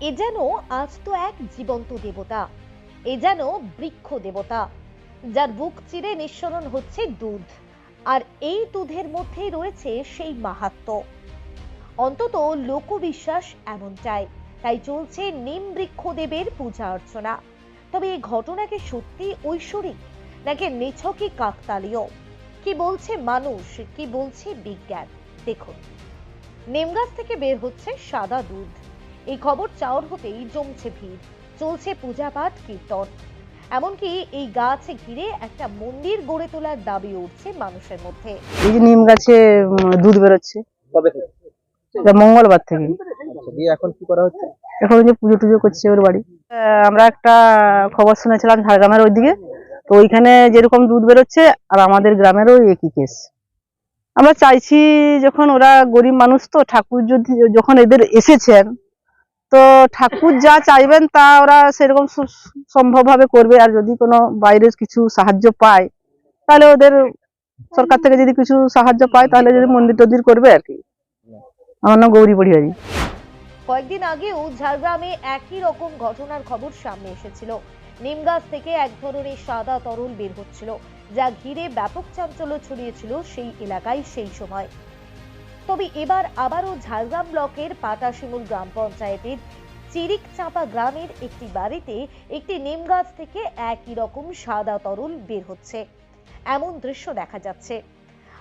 এ যেন আজ তো এক জীবন্ত দেবতা, এ যেন বৃক্ষ দেবতা, যার বুক চিরে নিঃসরণ হচ্ছে দুধ, আর এই দুধের মধ্যেই রয়েছে সেই মাহাত্ম্য অন্তত লোকবিশ্বাস এমনটাই তাই চলছে নিম বৃক্ষদেবের পূজা অর্চনা। তবে এই ঘটনাকে সত্যি ঐশ্বরিক, নাকি নিছকই কাকতালীয়? কি বলছে মানুষ, কি বলছে বিজ্ঞান? দেখুন। নিম গাছ থেকে বের হচ্ছে সাদা দুধ। এই খবর চাওর হতেই জমছে ভিড় চলছে পূজা পাঠ কীর্তন। এমনকি এই গাছ ঘিরে একটা মন্দির গড়ে তোলার দাবি উঠছে মানুষের মধ্যে। এই যে নিম গাছে দুধ বেরোচ্ছে। কবে থেকে? এটা মঙ্গলবার থেকে। আচ্ছা দিয়ে এখন কি করা হচ্ছে? এখন ওই যে পুজো টুজো করছে ওর বাড়ি। আহ, আমরা একটা খবর শুনেছিলাম ঝাড়গ্রামের ওইদিকে। তো ওইখানে যেরকম দুধ বেরোচ্ছে আর আমাদের গ্রামেরও একই কেস আমরা চাইছি যখন ওরা গরিব মানুষ তো ঠাকুর যদি যখন এদের এসেছেন তো ঠাকুর যা চাইবেন তা ওরা সেরকম সম্ভব ভাবে করবে। আর যদি কোনো বাইরের কিছু সাহায্য পায়, তাহলে ওদের সরকার থেকে যদি কিছু সাহায্য পায়, তাহলে যদি মন্দির টন্দির করবে আর কি। আমার নাম গৌরী পরিহারি। কয়েকদিন আগেও ঝাড়গ্রামে একই রকম ঘটনার খবর সামনে এসেছিল। নিমগাছ থেকে এক ধরনের সাদা তরল বের হচ্ছিল, যা ঘিরে ব্যাপক চাঞ্চল্য ছড়িয়েছিল সেই এলাকায় সেই সময়। তবে এবার আবারও ঝাড়গ্রাম ব্লকের পাটাশিমুল গ্রাম পঞ্চায়েতের চিরিক চাপা গ্রামের একটি বাড়িতে একটি নিম গাছ থেকে একই রকম সাদা তরল বের হচ্ছে। এমন দৃশ্য দেখা যাচ্ছে।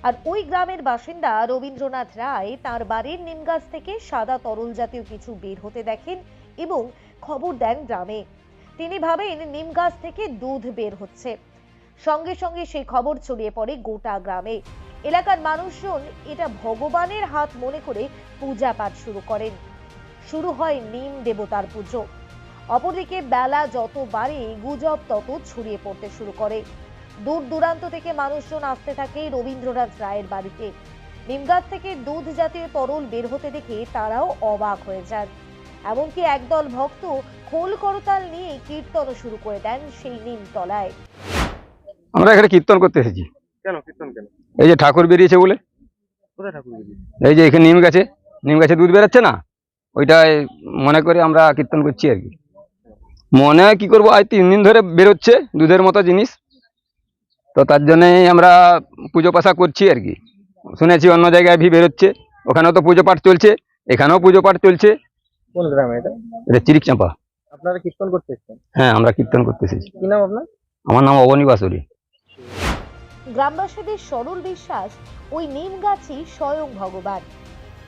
আর ওই গ্রামের বাসিন্দা রবীন্দ্রনাথ রায় তার বাড়ির নিম গাছ থেকে সাদা তরল জাতীয় কিছু বের হতে দেখেন এবং খবর দেন গ্রামে। তিনি ভাবেন নিম গাছ থেকে দুধ বের হচ্ছে। সঙ্গে সঙ্গে সেই খবর ছড়িয়ে পড়ে গোটা গ্রামে। এলাকার মানুষজন এটা ভগবানের হাত মনে করে পূজা পাঠ শুরু করেন। শুরু হয় নিম দেবতার পুজো। অপরদিকে বেলা যত বাড়ে গুজব তত ছড়িয়ে পড়তে শুরু করে। দূর দূরান্ত থেকে মানুষজন আসতে থাকে রবীন্দ্রনাথ রায়ের বাড়িতে। নিমগাছ থেকে দুধ জাতীয় তরল বের হতে দেখে তারাও অবাক হয়ে যান। এমনকি একদল ভক্ত খোল করতাল নিয়ে কীর্তন শুরু করে দেন সেই নিমতলায়। আমরা এখানে কীর্তন করতে এসেছি। কেন কীর্তন কেন? এই যে ঠাকুর বেরিয়েছে বলে? এই যে এখানে নিম গাছে নিম গাছে দুধ বেরোচ্ছে না? ওইটাই মনে করে আমরা কীর্তন করছি আর কি। মনে হয় কি করব আজ তিন দিন ধরে বেরোচ্ছে দুধের মতো জিনিস। তো তার জন্যই আমরা পুজো পাশা করছি আর কি। শুনেছি অন্য জায়গায় ভি বেরোচ্ছে ওখানেও তো পুজো পাঠ চলছে এখানেও পুজো পাঠ চলছে। কোন গ্রামে এটা? এটা চিরিক চাঁপা আপনারা কীর্তন করতে এসছেন? হ্যাঁ আমরা কীর্তন করতে এসেছি। কি নাম আপনার? আমার নাম অবনী বাসুরি। গ্রামবাসীদের সরল বিশ্বাস, ওই নিম গাছই স্বয়ং ভগবান।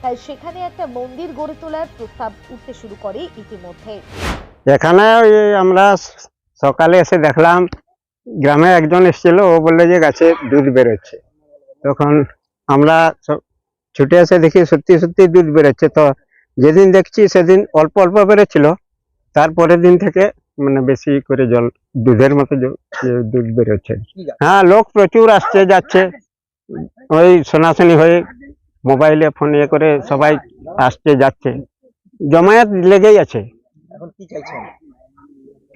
তাই সেখানে একটা মন্দির গড়ে তোলার প্রস্তাব উঠতে শুরু করে ইতিমধ্যে। এখানে আমরা সকালে এসে দেখলাম, গ্রামে একজন এসেছিল, ও বলল যে গাছে দুধ বেরোচ্ছে। তখন আমরা ছুটে এসে দেখি, সত্যি সত্যি দুধ বেরোচ্ছে। তো যেদিন দেখছি সেদিন অল্প অল্প বেরোচ্ছিল তারপরের দিন থেকে মানে বেশি করে জল দুধের মতো দুধ বেরোচ্ছে। হ্যাঁ লোক প্রচুর আসছে যাচ্ছে। ওই শোনাশুনি হয়ে মোবাইলে ফোন ইয়ে করে সবাই আসছে যাচ্ছে। জমায়েত লেগেই আছে।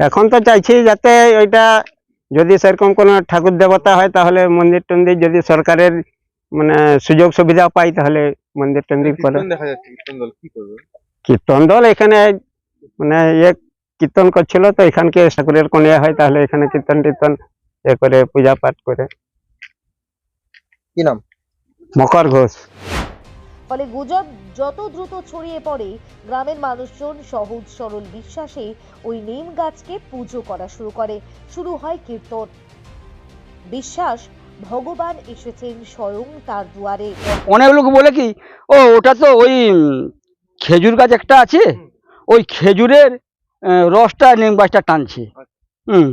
এখন তো চাইছি যাতে ওইটা যদি সেরকম কোনো ঠাকুর দেবতা হয় তাহলে মন্দির টন্দির যদি সরকারের মানে সুযোগ সুবিধা পাই তাহলে মন্দির টন্দির করে। কীর্তন দল এখানে মানে ইয়ে কীর্তন করছিল তো এখানকে ঠাকুরের কোন ইয়ে হয় তাহলে এখানে কীর্তন টীর্তন ইয়ে করে পূজা পাঠ করে। কি নাম? মকর ঘোষ। ফলে গুজব যত দ্রুত ছড়িয়ে পড়ে গ্রামের মানুষজন সহজ সরল বিশ্বাসে ওই নিম গাছকে পুজো করা শুরু করে। শুরু হয় কীর্তন। বিশ্বাস ভগবান এসেছেন স্বয়ং তার দুয়ারে। অনেক লোক বলে কি ও ওটা তো ওই খেজুর গাছ একটা আছে? ওই খেজুরের রসটা নিম গাছটা টানছে। হুম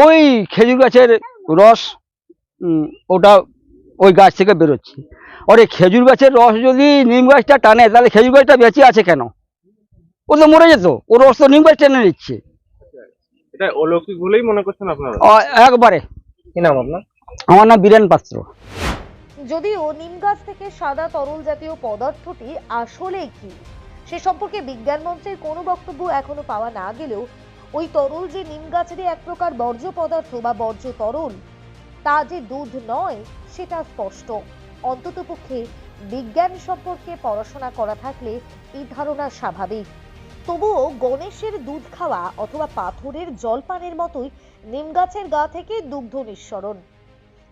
ওই খেজুর গাছের রস ওটা ওই গাছ থেকে বেরোচ্ছে। আর এই খেজুর গাছের রস যদি নিম গাছটা টানে তাহলে খেজুর গাছটা বেঁচে আছে কেন? ও তো মরে যেত ও রস তো নিম গাছ টেনে নিচ্ছে। এটা অলৌকিক বলেই মনে করছেন আপনারা? একবারে। কি নাম আপনার? আমার নাম বীরেন পাত্র। যদিও নিম গাছ থেকে সাদা তরল জাতীয় পদার্থটি আসলে কি? সে সম্পর্কে বিজ্ঞান মঞ্চের কোনো বক্তব্য এখনও পাওয়া না গেলেও ওই তরল যে নিম গাছেরই এক প্রকার বর্জ্য পদার্থ বা বর্জ্য তরল, তা যে দুধ নয়, সেটা স্পষ্ট। অন্ততপক্ষে বিজ্ঞান সম্পর্কে পড়াশোনা করা থাকলে এই ধারণা স্বাভাবিক। তবুও গণেশের দুধ খাওয়া অথবা পাথরের জলপানের মতোই নিম গাছের গা থেকে দুগ্ধ নিঃসরণ।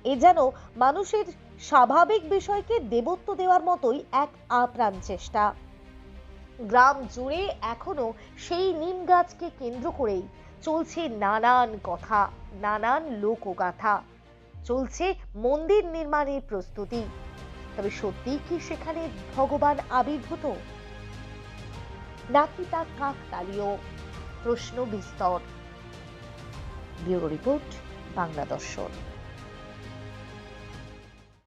এ যেন মানুষের স্বাভাবিক বিষয়কে দেবত্ব দেওয়ার মতোই এক আপ্রাণ চেষ্টা। গ্রাম জুড়ে এখনও সেই নিম গাছকে কেন্দ্র করেই চলছে নানান কথা, নানান লোকগাথা। চলছে মন্দির নির্মাণের প্রস্তুতি। তবে সত্যিই কি সেখানে ভগবান আবির্ভূত? নাকি তা কাকতালীয়? প্রশ্ন বিস্তর। ব্যুরো রিপোর্ট, বাংলা দর্শন।